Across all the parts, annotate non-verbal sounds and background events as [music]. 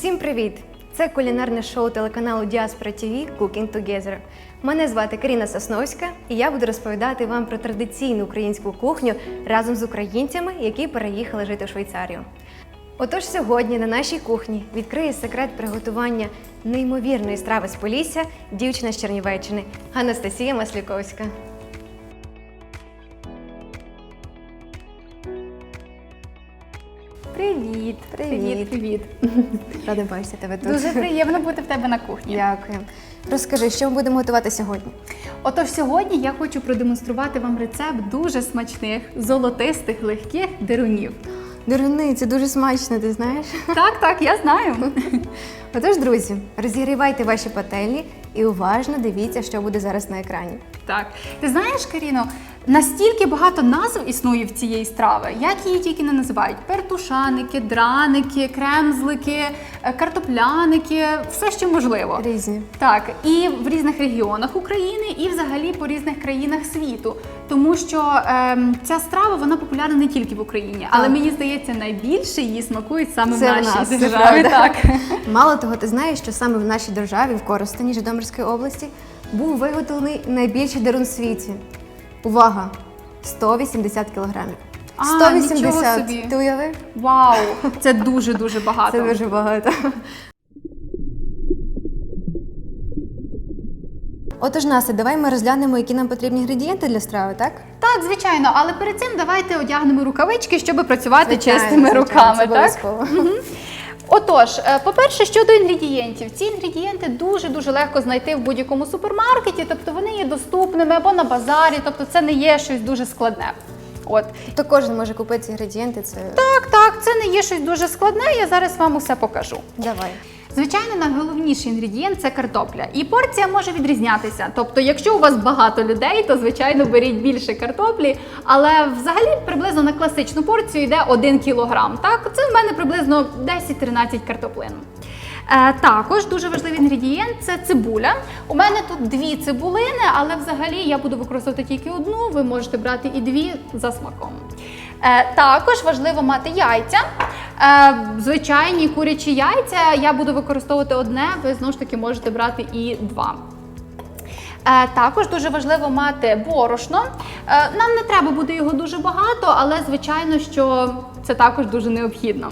Усім привіт! Це кулінарне шоу телеканалу Діаспора ТВ Cooking Together. Мене звати Каріна Сосновська, і я буду розповідати вам про традиційну українську кухню разом з українцями, які переїхали жити в Швейцарію. Отож, сьогодні на нашій кухні відкриє секрет приготування неймовірної страви з Полісся дівчина з Чернівеччини Анастасія Масліковська. Привіт, Привіт. привіт. [laughs] Рада бачити тебе тут. Дуже приємно бути в тебе на кухні. Дякую. Розкажи, що ми будемо готувати сьогодні? Отож, сьогодні я хочу продемонструвати вам рецепт дуже смачних, золотистих, легких дирунів. Дируни, це дуже смачно, ти знаєш? Так, так, я знаю. [laughs] Отож, друзі, розігрівайте ваші пательні і уважно дивіться, що буде зараз на екрані. Так, ти знаєш, Каріно, настільки багато назв існує в цієї страви, як її тільки не називають: пертушаники, драники, кремзлики, е, картопляники, все що можливо. Різні. Так, і в різних регіонах України, і взагалі по різних країнах світу. Тому що ем, ця страва вона популярна не тільки в Україні, але Так. мені здається, найбільше її смакують саме Це в нашій нас, державі. Так. [laughs] Мало того, ти знаєш, що саме в нашій державі, в Коростені Житомирської області, був виготовлений найбільший дерун в світі. Увага! 180 кілограмів. А, 180. нічого собі. Ти уявив? Вау, це дуже дуже [laughs] багато. Це дуже багато. Отож, Настя, давай ми розглянемо, які нам потрібні інгредієнти для страви, так? Так, звичайно, але перед цим давайте одягнемо рукавички, щоб працювати Звичайно, чистими звичайно, руками. це так? обов'язково. Отож, е, по-перше, щодо інгредієнтів, ці інгредієнти дуже дуже легко знайти в будь-якому супермаркеті, тобто вони є доступними або на базарі, тобто це не є щось дуже складне. От То кожен може купити інгредієнти. Це так, так, це не є щось дуже складне. Я зараз вам усе покажу. давай. Звичайно, найголовніший інгредієнт це картопля. І порція може відрізнятися. Тобто, якщо у вас багато людей, то звичайно беріть більше картоплі. Але взагалі приблизно на класичну порцію йде 1 кілограм. Так, це в мене приблизно 10-13 картоплин. Е, також дуже важливий інгредієнт це цибуля. У мене тут дві цибулини, але взагалі я буду використовувати тільки одну. Ви можете брати і дві за смаком. Е, також важливо мати яйця. Е, звичайні курячі яйця. Я буду використовувати одне, ви знову ж таки можете брати і два. Е, також дуже важливо мати борошно. Е, нам не треба буде його дуже багато, але звичайно, що це також дуже необхідно.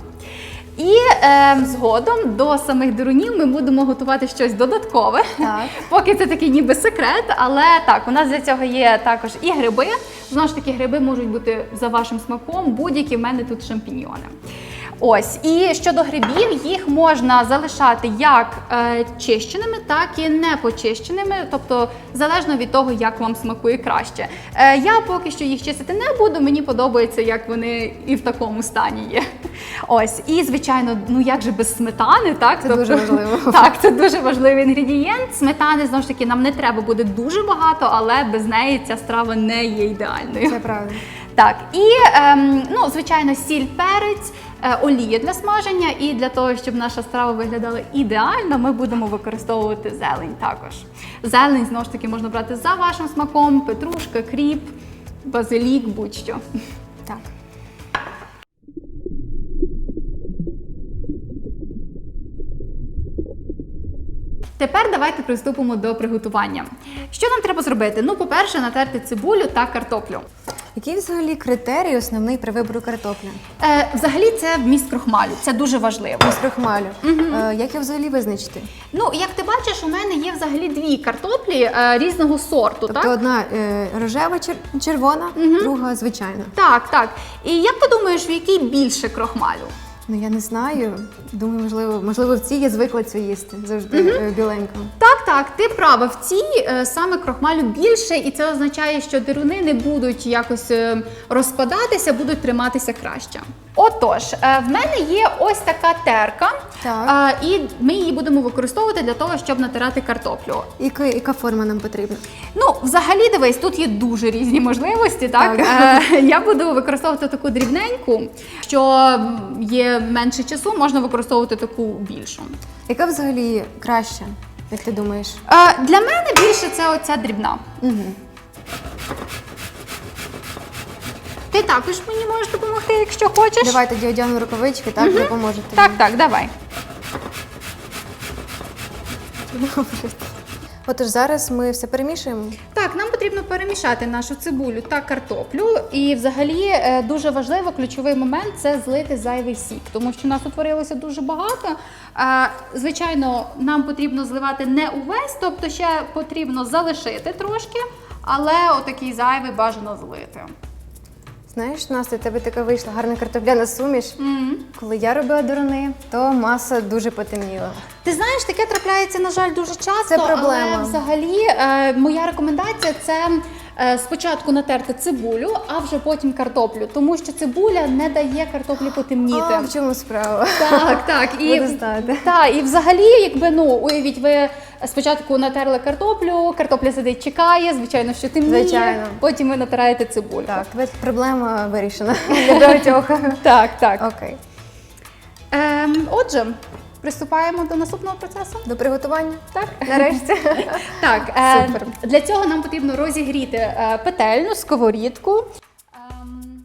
І е, згодом до самих дирунів ми будемо готувати щось додаткове. Так. [laughs] Поки це такий ніби секрет, але так, у нас для цього є також і гриби. Знову ж таки, гриби можуть бути за вашим смаком, будь-які в мене тут шампіньйони. Ось, і щодо грибів, їх можна залишати як е, чищеними, так і не почищеними, тобто залежно від того, як вам смакує краще. Е, я поки що їх чистити не буду, мені подобається, як вони і в такому стані є. Ось, і звичайно, ну як же без сметани, так? Це дуже важливо. [laughs] Так, це дуже важливий інгредієнт. Сметани знову ж таки нам не треба буде дуже багато, але без неї ця страва не є ідеальною. Це правда. Так, і ем, ну, звичайно, сіль, перець, е, олія для смаження. І для того, щоб наша страва виглядала ідеально, ми будемо використовувати зелень також. Зелень знову ж таки можна брати за вашим смаком: петрушка, кріп, базилік, будь-що. Так. Тепер давайте приступимо до приготування. Що нам треба зробити? Ну, по-перше, натерти цибулю та картоплю. Який взагалі критерій основний при вибору картоплі? Е, взагалі, це вміст крохмалю, це дуже важливо. З крохмалю. Е, як його взагалі визначити? Ну, як ти бачиш, у мене є взагалі дві картоплі е, різного сорту. Тобто так? одна е, рожева чер- червона, друга звичайна. так, так. І як ти думаєш, в якій більше крохмалю? Ну я не знаю. Думаю, можливо, можливо, в цій я звикла цю їсти завжди е, біленьку. Так, так, ти права. В цій е, саме крохмалю більше, і це означає, що дируни не будуть якось е, розпадатися, будуть триматися краще. Отож, е, в мене є ось така терка, Так. е, і ми її будемо використовувати для того, щоб натирати картоплю. Яка, яка форма нам потрібна? Ну, взагалі, дивись, тут є дуже різні можливості. Так, Так. Е, я буду використовувати таку дрібненьку, що м, є менше часу, можна використовувати таку більшу. Яка взагалі краща, як ти думаєш? Е, Для мене більше це оця дрібна. Угу. Ти також мені можеш допомогти, якщо хочеш. Давай тоді одягну рукавички, так допоможете. Так, так, давай. Отож, зараз ми все перемішуємо. Так, нам потрібно перемішати нашу цибулю та картоплю. І взагалі е, дуже важливо, ключовий момент це злити зайвий сік, тому що нас утворилося дуже багато. Звичайно, нам потрібно зливати не увесь, тобто ще потрібно залишити трошки, але отакий зайвий бажано злити. Знаєш, Настя, у тебе така вийшла гарна картопляна суміш. Коли я робила дурни, то маса дуже потемніла. Ти знаєш, таке трапляється, на жаль, дуже часто. Це проблема. Але взагалі е, моя рекомендація це спочатку натерти цибулю, а вже потім картоплю, тому що цибуля не дає картоплі потемніти. А, в чому справа? Так, так. І, та, і взагалі, якби ну, уявіть, ви спочатку натерли картоплю, картопля сидить, чекає, звичайно, що темніє, Звичайно. потім ви натираєте цибульку. Так, проблема вирішена [laughs] для багатьох. так. так. Окей. Ем, отже, приступаємо до наступного процесу. До приготування? Так. [laughs] Нарешті. [laughs] Так, е, Супер. для цього нам потрібно розігріти е, петельну, сковорідку. Ем.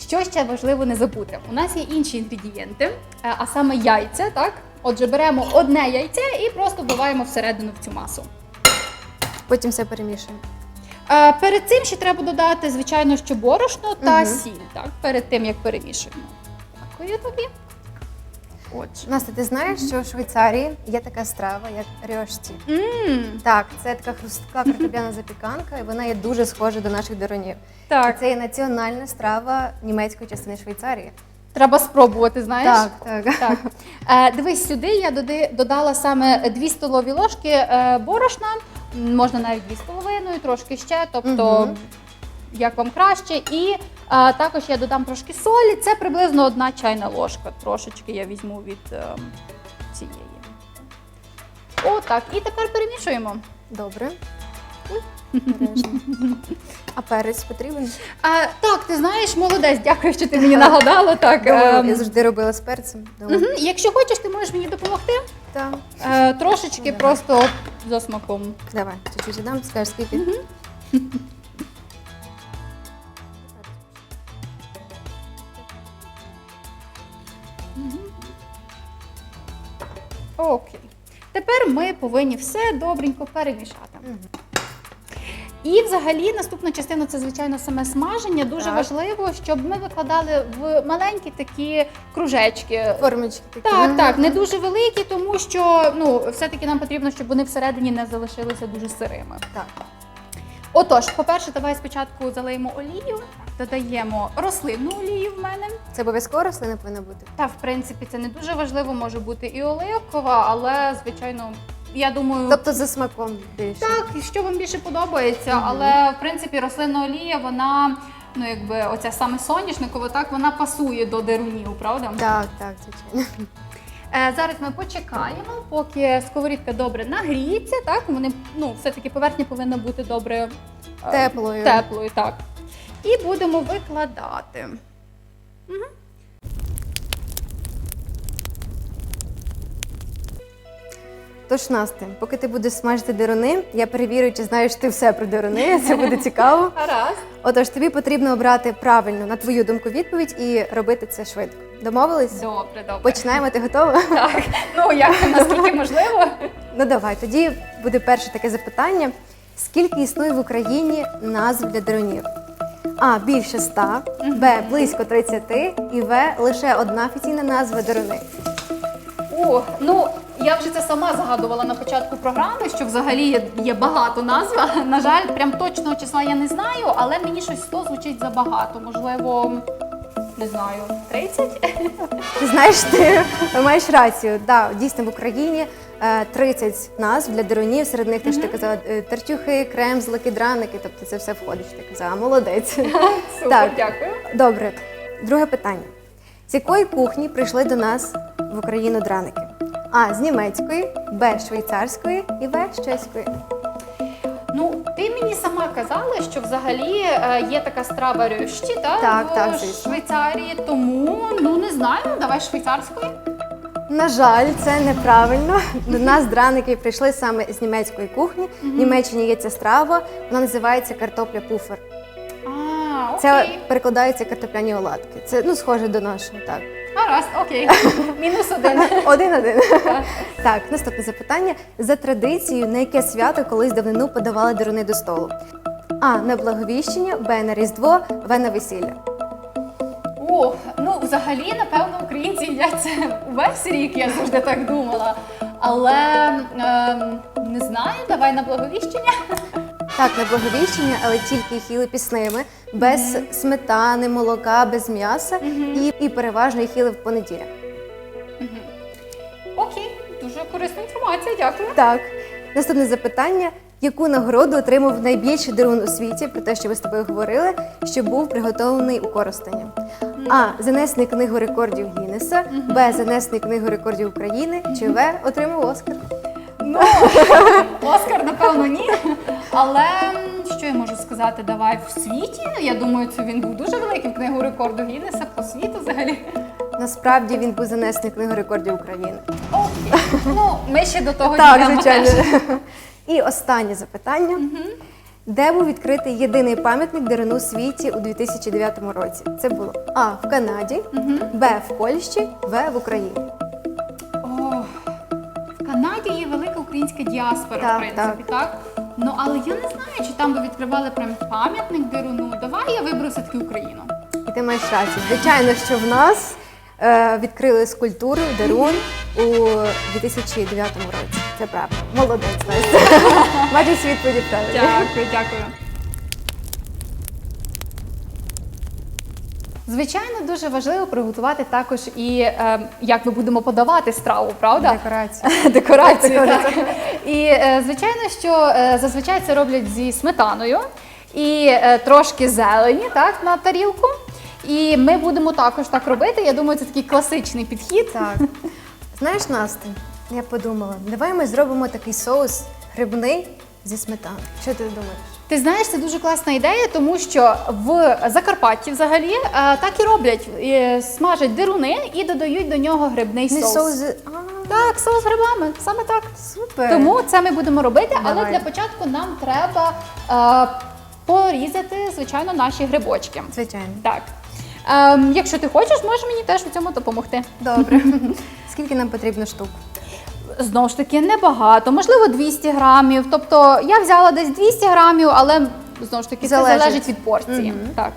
Що ще важливо не забути? У нас є інші інгредієнти, е, а саме яйця. Так? Отже, беремо одне яйце і просто вбиваємо всередину в цю масу. Потім все перемішуємо. Е, Перед цим ще треба додати, звичайно, що борошно та Мгм. сіль, так, перед тим як перемішуємо. Дякую тобі. Отже. Настя, ти знаєш, що в Швейцарії є така страва, як рьошті? М, Так, це така хрустка картопляна запіканка, і вона є дуже схожа до наших дарунів. Так. Це є національна страва німецької частини Швейцарії. Треба спробувати, знаєш? Так, так. Так. Е, дивись, сюди я доди- додала саме 2 столові ложки е, борошна, можна навіть 2,5, трошки ще, тобто Мгм. як вам краще. І е, також я додам трошки солі, це приблизно одна чайна ложка. Трошечки я візьму від е, цієї. О, так. І тепер перемішуємо. Добре. Обережно. [laughs] А перець потрібен? А, так, ти знаєш, молодець, дякую, що ти мені нагадала. Так, Думаю, ем, я завжди робила з перцем. Думаю, мгм. Якщо хочеш, ти можеш мені допомогти. так. Е, трошечки Давай. просто за смаком. Давай, чуть-чуть дам, скажеш скільки. Окей. Тепер ми повинні все добренько перемішати. І взагалі наступна частина це звичайно саме смаження. Дуже Так. важливо, щоб ми викладали в маленькі такі кружечки. Формочки такі. Так, так, не дуже великі, тому що ну все-таки нам потрібно, щоб вони всередині не залишилися дуже сирими. Так. Отож, по-перше, давай спочатку залиємо олію, додаємо рослинну олію в мене. Це обов'язково рослина повинна бути. Та в принципі це не дуже важливо, може бути і оливкова, але звичайно, я думаю, Тобто за смаком більше. так, що вам більше подобається, але в принципі рослинна олія, вона. Ну, якби оця саме соняшникова, так вона пасує до дерунів, правда? Так, так, звичайно. Е, зараз ми почекаємо, поки сковорідка добре нагріється, так вони ну все-таки поверхня повинна бути добре е, Теплою. теплою, так. І будемо викладати. Тож, Настя, поки ти будеш смажити деруни, я перевірю, чи знаєш ти все про деруни. [laughs] Це буде цікаво. Гаразд. Отож, тобі потрібно обрати правильну, на твою думку, відповідь і робити це швидко. Домовились? Добре, добре. Починаємо, ти готова? [laughs] Так, ну як наскільки можливо. Ну давай, тоді буде перше таке запитання: скільки існує в Україні назв для дерунів? А. Більше ста, Б. Близько 30 і В. Лише одна офіційна назва деруни. О, ну я вже це сама згадувала на початку програми, що взагалі є, є багато назв. На жаль, прям точного числа я не знаю, але мені щось 100 звучить забагато. Можливо, не знаю, 30? Ти знаєш, ти маєш рацію. Да, дійсно в Україні е, 30 назв для дерунів. Серед них те, що ти казала, е, тартюхи, кремзлики, драники. Тобто це все входить. що Ти казала, молодець. [laughs] Супер, Так. дякую. Добре, друге питання. З якої кухні прийшли до нас в Україну драники? А. З німецької, Б. Швейцарської і В. з чеської. Ну, ти мені сама казала, що взагалі е, є така страва рющі, та, Так, в так, звісно. Швейцарії, тому ну не знаю, давай швейцарською. На жаль, це неправильно. До нас драники прийшли саме з німецької кухні. В Німеччині є ця страва, вона називається картопля пуфер. А, окей. Це перекладається картопляні оладки. Це ну схоже до нашого, так. Гаразд. Окей. [laughs] Мінус один. [laughs] Один-один. Так, наступне запитання. За традицією, на яке свято колись давнину подавали даруни до столу? А. На благовіщення, Б. На Різдво, В. На весілля. О, ну взагалі, напевно, українці їдять це увесь рік, я завжди так думала. Але ем, не знаю, давай на благовіщення. Так, на благовіщення, але тільки їх їли пісними, без сметани, молока, без м'яса і, і переважно їх їли в понеділля. Окей, дуже корисна інформація, дякую. Так, наступне запитання. Яку нагороду отримав найбільший дарун у світі, про те, що ви з тобою говорили, що був приготовлений у Коростені? А. Занесений книгу рекордів Гіннеса, Б. Занесений книгу рекордів України, чи В. Отримав Оскар. Ну, Оскар, напевно, ні. Але що я можу сказати? Давай в світі. Я думаю, це він був дуже великим книгу рекорду Гіннеса по світу взагалі. Насправді він був занесений книгу рекордів України. Окей. Ну, ми ще до того Так, дійдемо звичайно. теж. І останнє запитання. Де був відкритий єдиний пам'ятник деревину у світі у 2009 році? Це було А. В Канаді, Б. В Польщі, В. В Україні. О, в Канаді є велика українська діаспора, Так, в принципі, так. Ну, але я не знаю, чи там би відкривали прям пам'ятник Деруну. Давай я виберу все-таки Україну. І ти маєш рацію. Звичайно, що в нас е, відкрили скульптуру Дерун у 2009 році. Це правда. Молодець, Настя. [laughs] Бачиш відповіді правильно. Дякую, дякую. Звичайно, дуже важливо приготувати також і е, як ми будемо подавати страву, правда? Декорацію. [laughs] Декорацію. так. І е, звичайно, що е, зазвичай це роблять зі сметаною і е, трошки зелені так, на тарілку. І ми будемо також так робити. Я думаю, це такий класичний підхід. Так. Знаєш, Настя, я подумала, давай ми зробимо такий соус грибний зі сметани. Що ти думаєш? Ти знаєш, це дуже класна ідея, тому що в Закарпатті взагалі е, так і роблять: Е, смажать дируни і додають до нього грибний соус. соус. Так, соус з грибами, саме так. супер. Тому це ми будемо робити, але для початку нам треба е, порізати, звичайно, наші грибочки. Звичайно. Так. Ем, якщо ти хочеш, можеш мені теж у цьому допомогти. Добре. [laughs] Скільки нам потрібно штук? Знову ж таки, небагато, можливо, 200 грамів. Тобто я взяла десь 200 грамів, але знову ж таки це Залежить. залежить від порції. Так.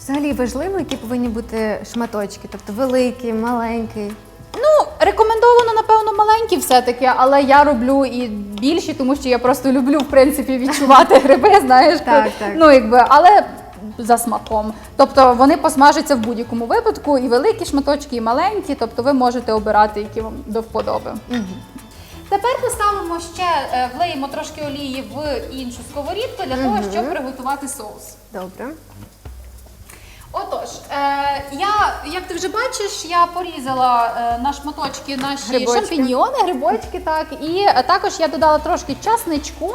Взагалі важливо, які повинні бути шматочки, тобто великий, маленький. Ну, рекомендовано, напевно, маленькі все-таки, але я роблю і більші, тому що я просто люблю, в принципі, відчувати [laughs] гриби, знаєш. Так, так. Ну, якби, але за смаком. Тобто вони посмажаться в будь-якому випадку, і великі шматочки, і маленькі, тобто ви можете обирати, які вам до вподоби. Тепер поставимо ще, е, влиємо трошки олії в іншу сковорідку для того, щоб приготувати соус. Добре. Отож, е, я, як ти вже бачиш, я порізала е, на шматочки наші Грибочки. шампіньйони, грибочки, так. І е, також я додала трошки часничку.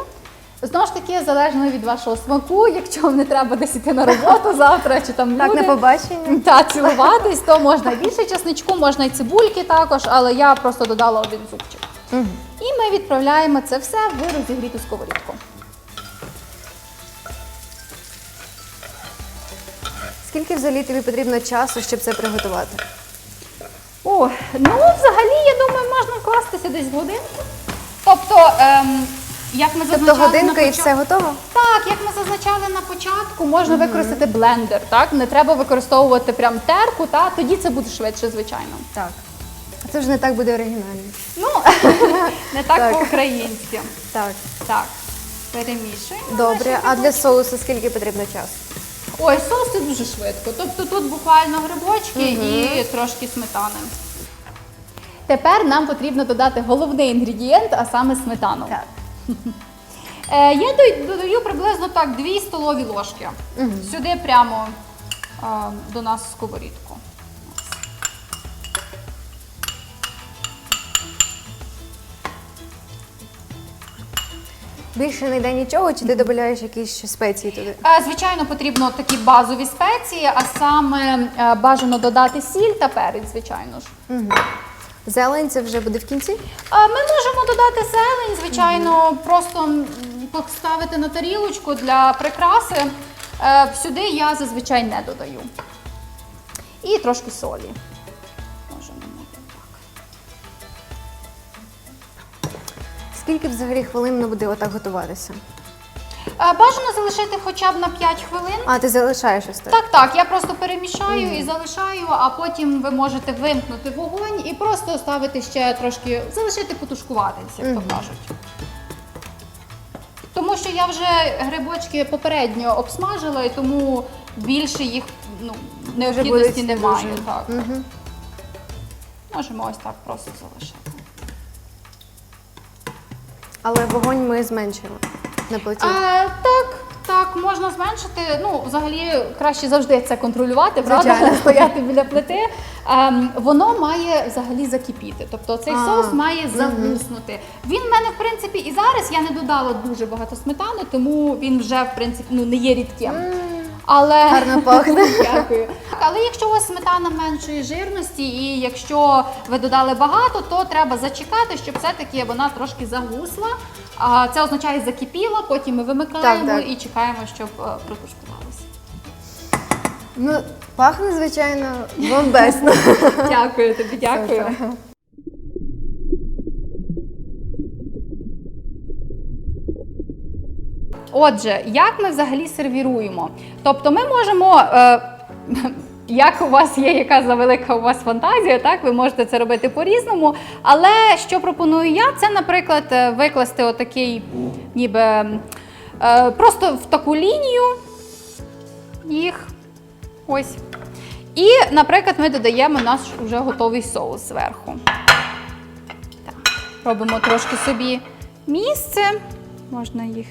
Знову ж таки, залежно від вашого смаку, якщо вам не треба десь іти на роботу завтра, чи там Так, люди, на побачення. [laughs] та цілуватись, то можна більше часничку, можна і цибульки також, але я просто додала один зубчик. І ми відправляємо це все в розігріту сковорідку. Скільки взагалі тобі потрібно часу, щоб це приготувати? О, ну взагалі, я думаю, можна вкластися десь в годинку. Тобто, ем, як ми Тобто зазначали годинка на і все готово? Так, як ми зазначали на початку, можна використати блендер, так? Не треба використовувати прям терку, та тоді це буде швидше, звичайно. Так. Це вже не так буде оригінально. Ну, [laughs] не так, Так. по-українськи. Так. Так, перемішуємо. Добре. А для соусу скільки потрібно часу? Ой, соус це дуже швидко. Тобто тут буквально грибочки і трошки сметани. Тепер нам потрібно додати головний інгредієнт, а саме сметану. Так. Е, я додаю приблизно так 2 столові ложки. Сюди прямо а, до нас в сковорідку. Більше не йде нічого, чи ти додаєш якісь ще спеції туди? Е, Звичайно, потрібно такі базові спеції, а саме е, бажано додати сіль та перець, звичайно ж. Зелень це вже буде в кінці? Ми можемо додати зелень, звичайно, mm. просто поставити на тарілочку для прикраси. Е, сюди я зазвичай не додаю. І трошки солі. Можемо так. Скільки взагалі хвилин буде отак готуватися? Бажано залишити хоча б на 5 хвилин. А, ти залишаєш ось так? Так, так, я просто перемішаю і залишаю, а потім ви можете вимкнути вогонь і просто ставити ще трошки, залишити потушкуватися, як то кажуть. Тому що я вже грибочки попередньо обсмажила, і тому більше їх ну, необхідності будуть немає. дуже. Так. Мгм. Можемо ось так просто залишити. Але вогонь ми зменшимо на плиті. А, так, так, можна зменшити. Ну, взагалі краще завжди це контролювати, правда? Звичайно. [laughs] Стояти біля плити. Ем, воно має взагалі закипіти. Тобто цей А, соус має загуснути. Він в мене, в принципі, і зараз я не додала дуже багато сметани, тому він вже в принципі ну, не є рідким. Але Гарно пахне. [laughs] Дякую. Але якщо у вас сметана меншої жирності, і якщо ви додали багато, то треба зачекати, щоб все-таки вона трошки загусла. А це означає закипіла, потім ми вимикаємо Так, так. і чекаємо, щоб е, протушкувалося. Ну, пахне, звичайно, бомбесно. [laughs] Дякую тобі, дякую. Супер. Отже, як ми взагалі сервіруємо? Тобто ми можемо. Е, [laughs] як у вас є яка завелика у вас фантазія, так ви можете це робити по-різному. Але що пропоную я, це, наприклад, е, викласти отакий, ніби е, просто в таку лінію їх. Ось. І, наприклад, ми додаємо наш вже готовий соус зверху. Так. Робимо трошки собі місце. Можна їх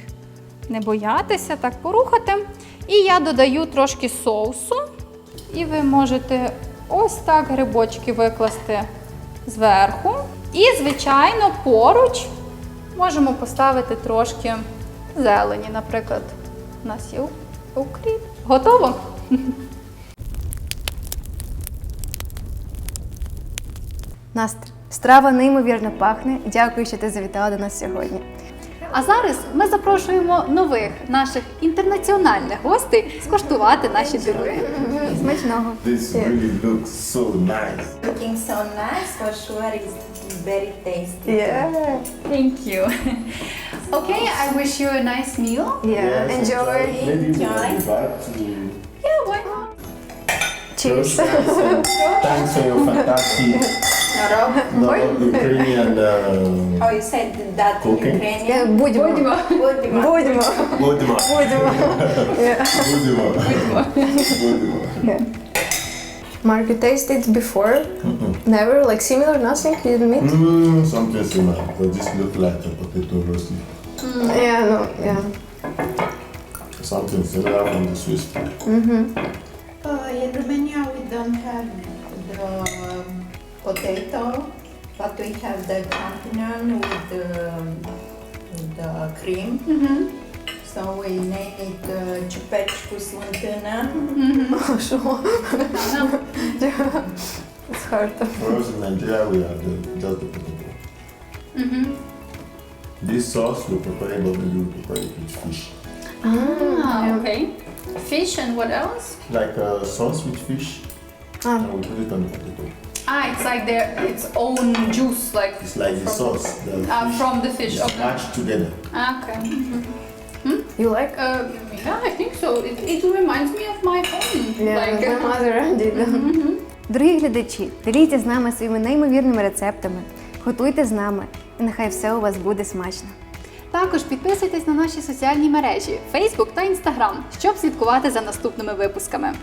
не боятися, так порухати. І я додаю трошки соусу. І ви можете ось так грибочки викласти зверху. І, звичайно, поруч можемо поставити трошки зелені. Наприклад, у нас є укріп. Готово? Настя, страва неймовірно пахне. Дякую, що ти завітала до нас сьогодні. А зараз ми запрошуємо нових наших інтернаціональних гостей скуштувати наші диви. Смачного. This really looks so nice. Looking so nice, for sure it's very tasty. Yeah. Thank you. Okay, I wish you a nice meal. Yeah. Enjoy. Maybe we'll Enjoy. be back to Yeah, why not? Cheers. Thanks for your fantastic no, Ukrainian uh, How you said that in Cooking? Ukrainian? Будьмо. Будьмо. Будьмо. Budima. Будьмо. Budima. Mark, you tasted before? Never? Like similar? Nothing? You didn't meet? Mm, something similar, but this look like a potato roasted. Yeah, no, yeah. Something similar from the Swiss. Uh, in Romania potato, but we have the champion with the, with the cream. So we name it uh, ciupeczku slântână. [laughs] Що? [laughs] It's hard. For us in Nigeria, we have the, just the potato. This sauce we prepare it, but we prepare it with fish. Ah, okay. Fish and what else? Like a sauce with fish, Ah. and we put it on the potato. Ah, it's like their its own juice, like It's like the sauce, the uh, from the fish. is Okay. mashed together. Ah, Okay. You like? Uh, yeah, I think so. It, it reminds me of my home. Yeah, like, my mother did. Дорогі глядачі, діліться з нами своїми неймовірними рецептами, готуйте з нами, і нехай все у вас буде смачно. Також підписуйтесь на наші соціальні мережі Facebook та Instagram, щоб слідкувати за наступними випусками.